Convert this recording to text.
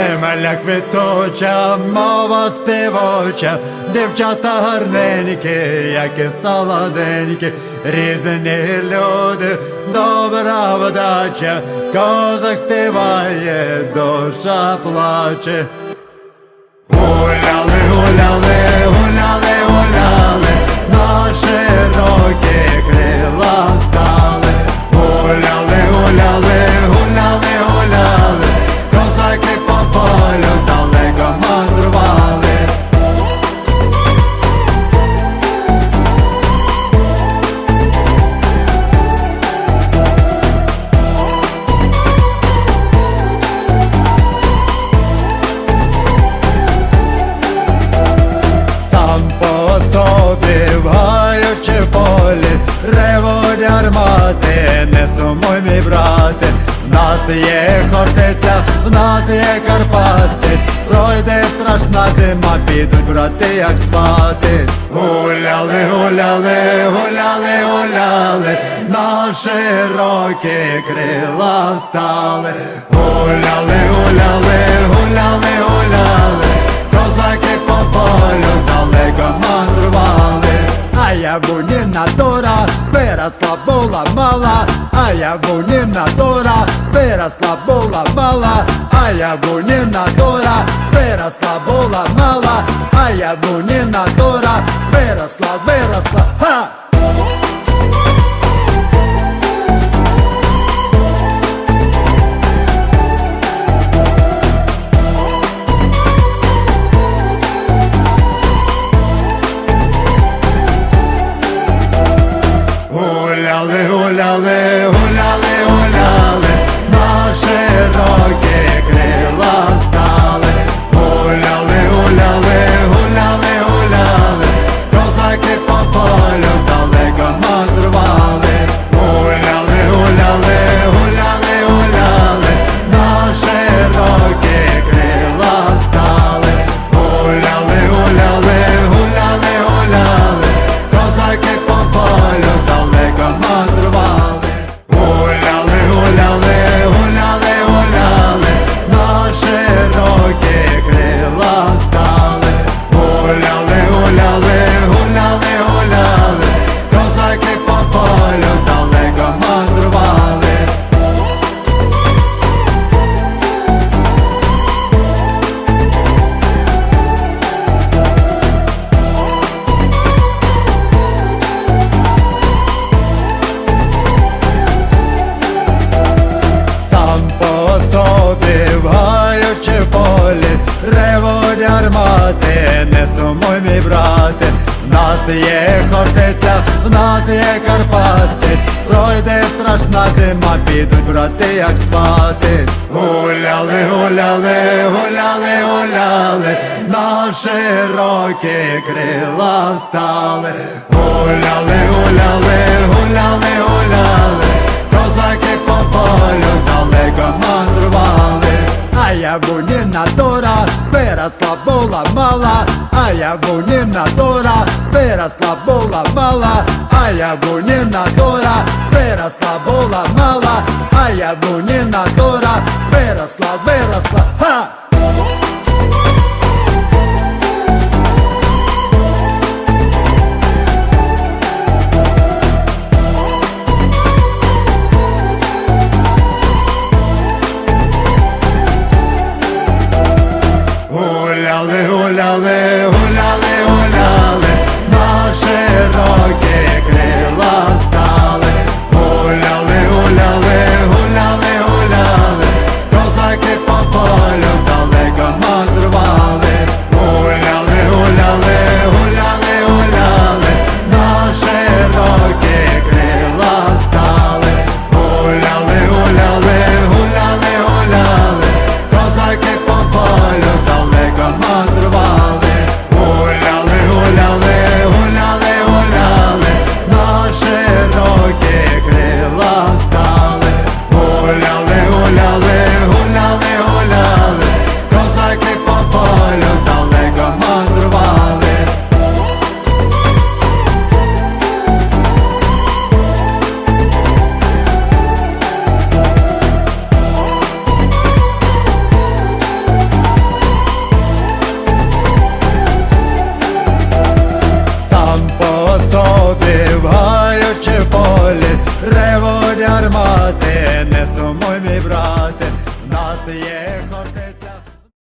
Земля квіточа, мова співоча, дівчата гарненькі, як і солоденькі, різні люди, добра вдача, козак співає, душа плаче. Гуляли, гуляли, гуляли, полі, ревуть гармати, не сумуй, мій брате, в нас є хортиця, в нас є Карпати, пройде страшна зима, підуть брати, як спати. Гуляли, гуляли, гуляли, гуляли, на широкі крила встали. Гуляли, гуляли, гуляли, гуляли, А ягуніна дора виросла була мала, а ягуніна дора виросла була мала, а ягуніна дора виросла була мала, а ягуніна дора виросла, виросла, ха! Гуляли, гуляли, гуляли, гармати, не сумуй, мій брате, в нас є хортиця, в нас є Карпати, пройде страшна зима, підуть брати, як спати. Гуляли, гуляли, гуляли, гуляли, на широкі крила встали. Гуляли, гуляли, гуляли, гуляли, козаки по полю далеко мандрували. А ягуніна дора виросла була мала, а ягуніна дора. Виросла була мала, а ягуніна дора. Виросла була мала, а ягуніна дора. Виросла, виросла, ха! mega man. Не сумуй,